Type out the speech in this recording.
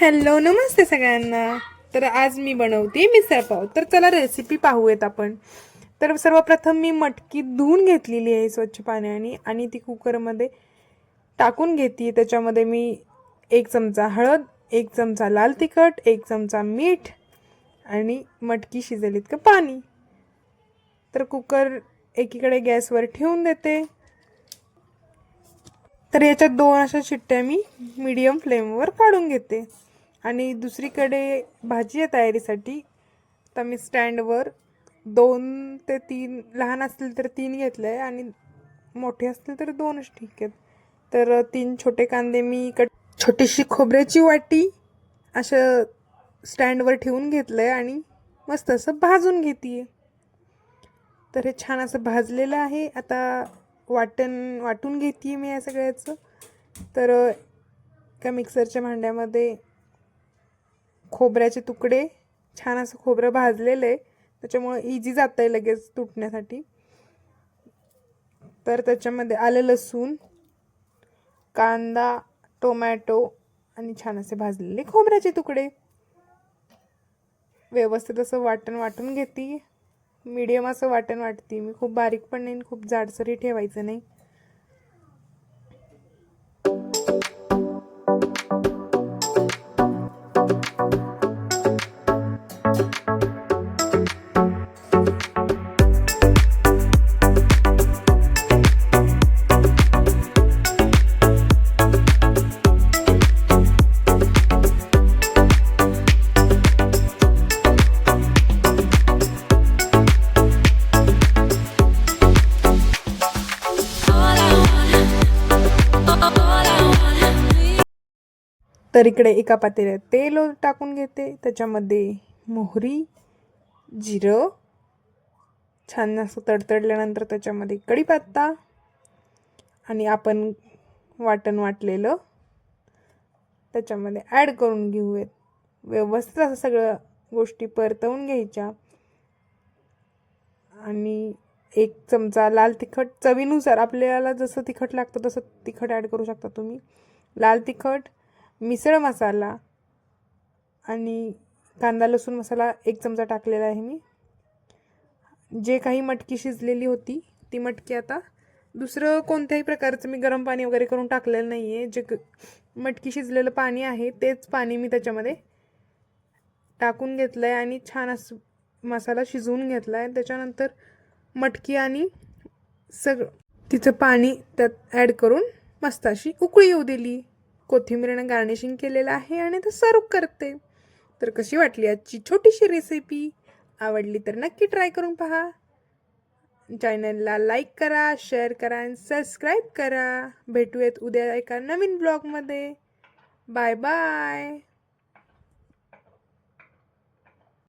Hello नमस्ते सगळ्यांना. तर आज मी बनवते मिसळपाव तर चला रेसिपी पाहूयात आपण. तर सर्वप्रथम मी मटकी धुवून घेतलेली आहे स्वच्छ पाण्याने आणि ती कुकरमध्ये टाकून घेते. त्याच्यामध्ये मी एक चमचा हळद एक चमचा लाल तिखट एक चमचा मीठ आणि मटकी शिजेल इतकं पाणी. तर कुकर एकीकडे गॅसवर ठेवून देते. तर याच्यात दोन अशा चिट्ट्या मी मीडियम फ्लेमवर काढून घेते. आणि दुसरीकडे भाजी तयारीसाठी तर मी स्टँडवर दोन ते तीन लहान असतील तर तीन घेतलं आहे आणि मोठे असतील तर दोनच ठीक आहेत. तर तीन छोटे कांदे मी कट छोटीशी खोबऱ्याची वाटी असं स्टँडवर ठेवून घेतलं आहे आणि मस्त असं भाजून घेते तर हे छान असं भाजलेलं आहे. आता वाटण वाटून घेते मी या सगळ्याचं. तर एका मिक्सरच्या भांड्यामध्ये खोबऱ्याचे तुकडे छान असं खोबरं भाजलेलं. आहे त्याच्यामुळं इझी जातं आहे लगेच तुटण्यासाठी. तर त्याच्यामध्ये आलं लसूण कांदा टोमॅटो आणि छान असे भाजलेले खोबऱ्याचे तुकडे. व्यवस्थित असं वाटण वाटून घेते. मीडियम असं वाटण वाटते. मी खूप बारीक पण नाही आणि खूप जाडसरही ठेवायचं नाही. तर इकडे एका पातेल्यात तेल टाकून घेते. त्याच्यामध्ये मोहरी जिरं छान असं तडतडल्यानंतर त्याच्यामध्ये कढीपत्ता आणि आपण वाटण वाटलेलं त्याच्यामध्ये ॲड करून घेऊयात. व्यवस्थित असं सगळं गोष्टी परतवून घ्यायच्या. आणि एक चमचा लाल तिखट चवीनुसार आपल्याला जसं तिखट लागतं तसं तिखट ॲड करू शकता तुम्ही. लाल तिखट मिसळ मसाला आणि कांदा लसूण मसाला एक चमचा टाकलेला आहे मी. जे काही मटकी शिजलेली होती ती मटकी आता दुसरं कोणत्याही प्रकारचं मी गरम पाणी वगैरे करून टाकलेलं नाही आहे जे मटकी शिजलेलं पाणी आहे तेच पाणी मी त्याच्यामध्ये टाकून घेतलं आहे आणि छान असं मसाला शिजवून घेतला आहे त्याच्यानंतर मटकी आणि सगळं तिचं पाणी त्यात ॲड करून मस्त अशी उकळी येऊ दिली. कोथिंबीरनं गार्निशिंग केलेलं आहे आणि ते सर्व करते. तर कशी वाटली आजची छोटीशी रेसिपी आवडली तर नक्की ट्राय करून पहा. चॅनलला लाईक करा शेअर करा आणि सबस्क्राईब करा. भेटूयात उद्या एका नवीन ब्लॉगमध्ये बाय बाय